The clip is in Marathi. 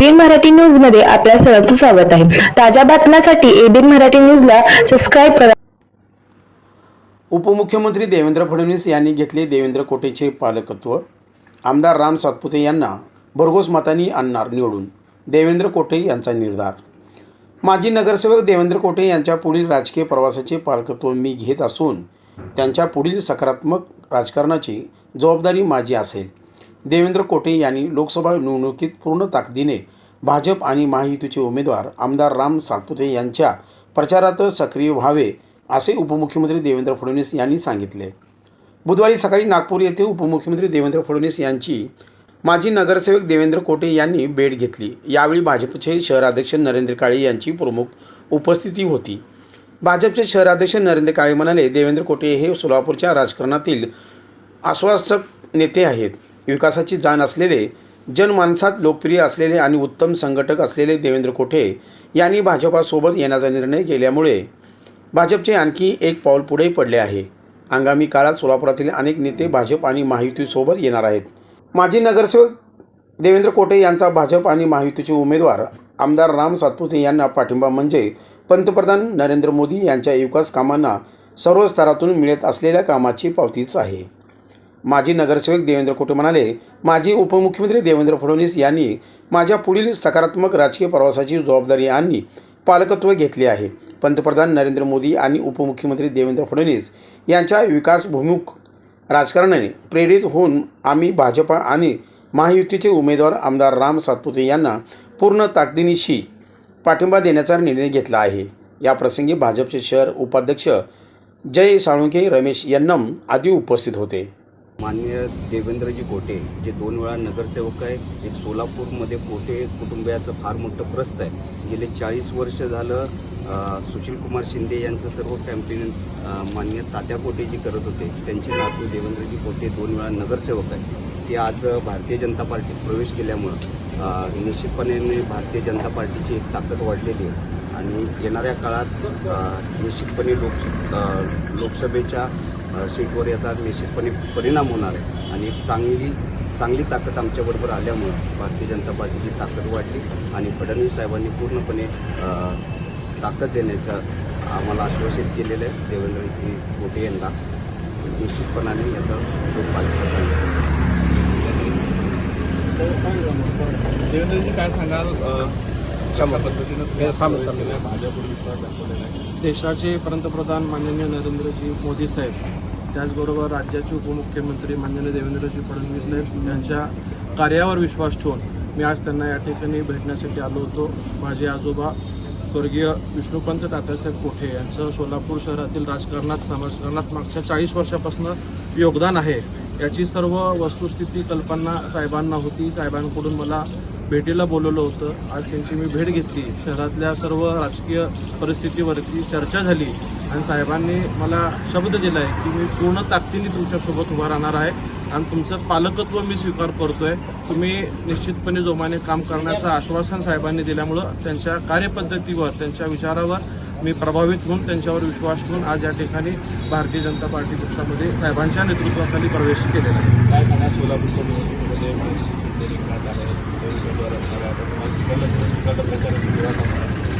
एबीएन मराठी न्यूजमध्ये आपल्या सर्वांचं स्वागत आहे. ताज्या बातम्यांसाठी एबीएन मराठी न्यूजला सबस्क्राईब करा. उपमुख्यमंत्री देवेंद्र फडणवीस यांनी घेतले देवेंद्र कोटेचे पालकत्व. आमदार राम सातपुते यांना भरघोस मतांनी आणणार निवडून देवेंद्र कोटे यांचा निर्धार. माजी नगरसेवक देवेंद्र कोटे यांच्या पुढील राजकीय प्रवासाचे पालकत्व मी घेत असून त्यांच्या पुढील सकारात्मक राजकारणाची जबाबदारी माझी असेल. देवेंद्र कोटे यांनी लोकसभा निवडणुकीत पूर्ण ताकदीने भाजप आणि महायुतीचे उमेदवार आमदार राम सातपुते यांच्या प्रचारात सक्रिय व्हावे असे उपमुख्यमंत्री देवेंद्र फडणवीस यांनी सांगितले. बुधवारी सकाळी नागपूर येथे उपमुख्यमंत्री देवेंद्र फडणवीस यांची माजी नगरसेवक देवेंद्र कोटे यांनी भेट घेतली. यावेळी भाजपचे शहराध्यक्ष नरेंद्र काळे यांची प्रमुख उपस्थिती होती. भाजपचे शहराध्यक्ष नरेंद्र काळे म्हणाले देवेंद्र कोटे हे सोलापूरच्या राजकारणातील आश्वासक नेते आहेत. विकासाची जाण असलेले जनमानसात लोकप्रिय असलेले आणि उत्तम संघटक असलेले देवेंद्र कोठे यांनी भाजपासोबत येण्याचा निर्णय केल्यामुळे भाजपचे आणखी एक पाऊल पुढे पडले आहे. आगामी काळात सोलापुरातील अनेक नेते भाजप आणि महायुतीसोबत येणार आहेत. माजी नगरसेवक देवेंद्र कोटे यांचा भाजप आणि महायुतीचे उमेदवार आमदार राम सातपुते यांना पाठिंबा म्हणजे पंतप्रधान नरेंद्र मोदी यांच्या विकास कामांना सर्व स्तरातून मिळत असलेल्या कामाची पावतीच आहे. माजी नगरसेवक देवेंद्र कोटे म्हणाले माजी उपमुख्यमंत्री देवेंद्र फडणवीस यांनी माझ्या पुढील सकारात्मक राजकीय प्रवासाची जबाबदारी आणि पालकत्व घेतले आहे. पंतप्रधान नरेंद्र मोदी आणि उपमुख्यमंत्री देवेंद्र फडणवीस यांच्या विकासभूमुख राजकारणाने प्रेरित होऊन आम्ही भाजपा आणि महायुतीचे उमेदवार आमदार राम सातपुते यांना पूर्ण ताकदीनिशी पाठिंबा देण्याचा निर्णय घेतला आहे. या प्रसंगी भाजपचे शहर उपाध्यक्ष जय साळुंके रमेश यन्नम आदी उपस्थित होते. मान्य देवेंद्रजी कोटे जे दोन वेळा नगरसेवक आहे एक सोलापूरमध्ये कोटे कुटुंबियाचं फार मोठं प्रस्त आहे. गेले चाळीस वर्ष झालं सुशीलकुमार शिंदे यांचं सर्व कॅम्पेन मान्य तात्या कोटे जी करत होते. त्यांचे नातू देवेंद्रजी कोटे दोन वेळा नगरसेवक आहे ते आज भारतीय जनता पार्टीत प्रवेश केल्यामुळं निश्चितपणे भारतीय जनता पार्टीची एक ताकद वाढलेली आहे. आणि येणाऱ्या काळात निश्चितपणे लोक लोकसभेच्या अ, याचा निश्चितपणे परिणाम होणार आहे. आणि एक चांगली चांगली ताकद आमच्याबरोबर आल्यामुळं भारतीय जनता पार्टीची ताकद वाढली आणि फडणवीस साहेबांनी पूर्णपणे ताकद देण्याचं आम्हाला आश्वासित केलेलं आहे. देवेंद्र मोठे यांना निश्चितपणाने याचा खूप पालक देवेंद्रजी काय सांगाल? देशाचे पंतप्रधान माननीय नरेंद्रजी मोदी साहेब त्याचबरोबर राज्याचे उपमुख्यमंत्री माननीय देवेंद्रजी फडणवीस साहेब यांच्या कार्यावर विश्वास ठेवून मी आज त्यांना या ठिकाणी भेटण्यासाठी आलो होतो. माझे आजोबा स्वर्गीय विष्णुपंत तात्यासाहेब कोठे यांचं सोलापूर शहरातील राजकारणात समाजकारणात मागच्या चाळीस वर्षापासून योगदान आहे. याची सर्व वस्तुस्थिती कल्पना साहेबांना होती. साहेबांकडून मला भेटीला बोलवलं होतं. आज त्यांची मी भेट घेतली. शहरातल्या सर्व राजकीय परिस्थितीवरती चर्चा झाली. आणि साहेबांनी मला शब्द दिला आहे की मी पूर्ण ताकदीने तुमच्यासोबत उभा राहणार आहे आणि तुमचं पालकत्व मी स्वीकार करतो आहे तुम्ही निश्चितपणे जोमाने काम करण्याचं आश्वासन साहेबांनी दिल्यामुळं त्यांच्या कार्यपद्धतीवर त्यांच्या विचारावर मी प्रभावित होऊन त्यांच्यावर विश्वास ठेवून आज या ठिकाणी भारतीय जनता पार्टी पक्षामध्ये साहेबांच्या नेतृत्वाखाली प्रवेश केलेला आहे. काय सांगा सोलापूरच्या निवडणुकीमध्ये शिंदे रिंगणात आले ते उमेदवार असणार आहे. आता तुम्हाला तिकडलं तिकडलं प्रचाराची सुरुवात होणार आहे.